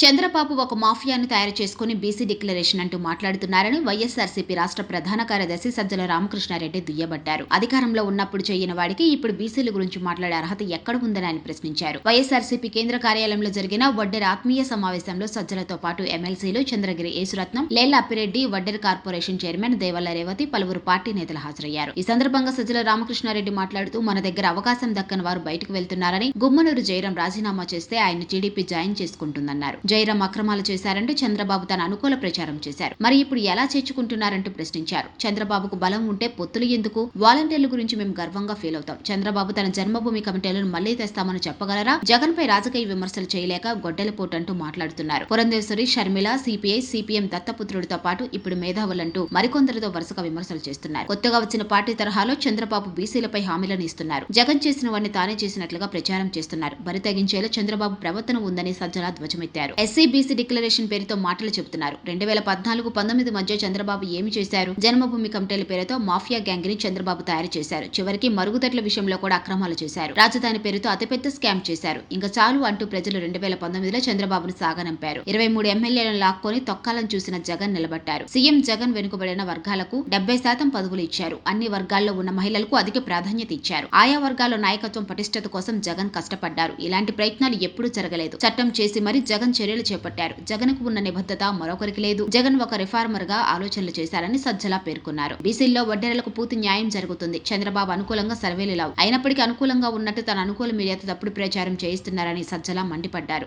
చంద్రబాబు ఒక మాఫియాను తయారు చేసుకుని బీసీ డిక్లరేషన్ అంటూ మాట్లాడుతున్నారని వైఎస్ఆర్సీపీ రాష్ట్ర ప్రధాన కార్యదర్శి సజ్జల రామకృష్ణారెడ్డి దుయ్యబట్టారు. అధికారంలో ఉన్నప్పుడు చేయని వాడికి ఇప్పుడు బీసీల గురించి మాట్లాడే అర్హత ఎక్కడ ఉందని ఆయన ప్రశ్నించారు. వైఎస్ఆర్సీపీ కేంద్ర కార్యాలయంలో జరిగిన వడ్డెర ఆత్మీయ సమావేశంలో సజ్జలతో పాటు ఎమ్మెల్సీలు చంద్రగిరి యేసురత్నం లేల అప్పిరెడ్డి వడ్డెర కార్పొరేషన్ చైర్మన్ దేవల్ల రేవతి పలువురు పార్టీ నేతలు హాజరయ్యారు. ఈ సందర్భంగా సజ్జల రామకృష్ణారెడ్డి మాట్లాడుతూ మన దగ్గర అవకాశం దక్కని వారు బయటకు వెళ్తున్నారని గుమ్మనూరు జయరాం రాజీనామా చేస్తే ఆయన టీడీపీ జాయిన్ చేసుకుంటుందన్నారు. జయరాం అక్రమాలు చేశారంటూ చంద్రబాబు తన అనుకూల ప్రచారం చేశారు. మరి ఇప్పుడు ఎలా చేర్చుకుంటున్నారంటూ ప్రశ్నించారు. చంద్రబాబుకు బలం ఉంటే పొత్తులు ఎందుకు? వాలంటీర్ల గురించి మేము గర్వంగా ఫీల్ అవుతాం. చంద్రబాబు తన జన్మభూమి కమిటీలను మళ్ళీ తెస్తామని చెప్పగలరా? జగన్ పై రాజకీయ విమర్శలు చేయలేక గొడ్డలిపోటు అంటూ మాట్లాడుతున్నారు. పురంధేశ్వరి షర్మిల సిపిఐ సిపిఎం దత్తపుత్రుడితో పాటు ఇప్పుడు మేధావులంటూ మరికొందరితో వరుసగా విమర్శలు చేస్తున్నారు. కొత్తగా వచ్చిన పార్టీ తరహాలో చంద్రబాబు బీసీలపై హామీలను ఇస్తున్నారు. జగన్ చేసిన వాడిని తానే చేసినట్లుగా ప్రచారం చేస్తున్నారు. బరి తగ్గించేలా చంద్రబాబు ప్రవర్తన ఉందని సజ్జల ధ్వజమెత్తారు. ఎస్సీ బీసీ డిక్లరేషన్ పేరుతో మాటలు చెబుతున్నారు. రెండు వేల పద్నాలుగు పంతొమ్మిది మధ్య చంద్రబాబు ఏమి చేశారు? జన్మభూమి కమిటీల పేరుతో మాఫియా గ్యాంగ్ని చంద్రబాబు తయారు చేశారు. చివరికి మరుగుదొడ్ల విషయంలో కూడా అక్రమాలు చేశారు. రాజధాని పేరుతో అతిపెద్ద స్కామ్ చేశారు. ఇంకా చాలు అంటూ ప్రజలు రెండు వేల పంతొమ్మిదిలో చంద్రబాబును సాగనంపారు. ఇరవై మూడు ఎమ్మెల్యేలను లాక్కొని తొక్కాలను చూసిన జగన్ నిలబట్టారు సీఎం జగన్ వెనుకబడిన వర్గాలకు డెబ్బై శాతం పదవులు ఇచ్చారు. అన్ని వర్గాల్లో ఉన్న మహిళలకు అధిక ప్రాధాన్యత ఇచ్చారు. ఆయా వర్గాల నాయకత్వం పటిష్టత కోసం జగన్ కష్టపడ్డారు. ఇలాంటి ప్రయత్నాలు ఎప్పుడూ జరగలేదు. చట్టం చేసి మరి జగన్ చర్యలు చేపట్టారు. జగన్కు ఉన్న నిబద్ధత మరొకరికి లేదు. జగన్ ఒక రిఫార్మర్గా ఆలోచనలు చేశారని సజ్జల పేర్కొన్నారు. బీసీల్లో వడ్డేరలకు పూర్తి న్యాయం జరుగుతుంది. చంద్రబాబు అనుకూలంగా సర్వేలు లేవు. అయినప్పటికీ అనుకూలంగా ఉన్నట్టు తన అనుకూల మీడియాతో తప్పుడు ప్రచారం చేయిస్తున్నారని సజ్జల మండిపడ్డారు.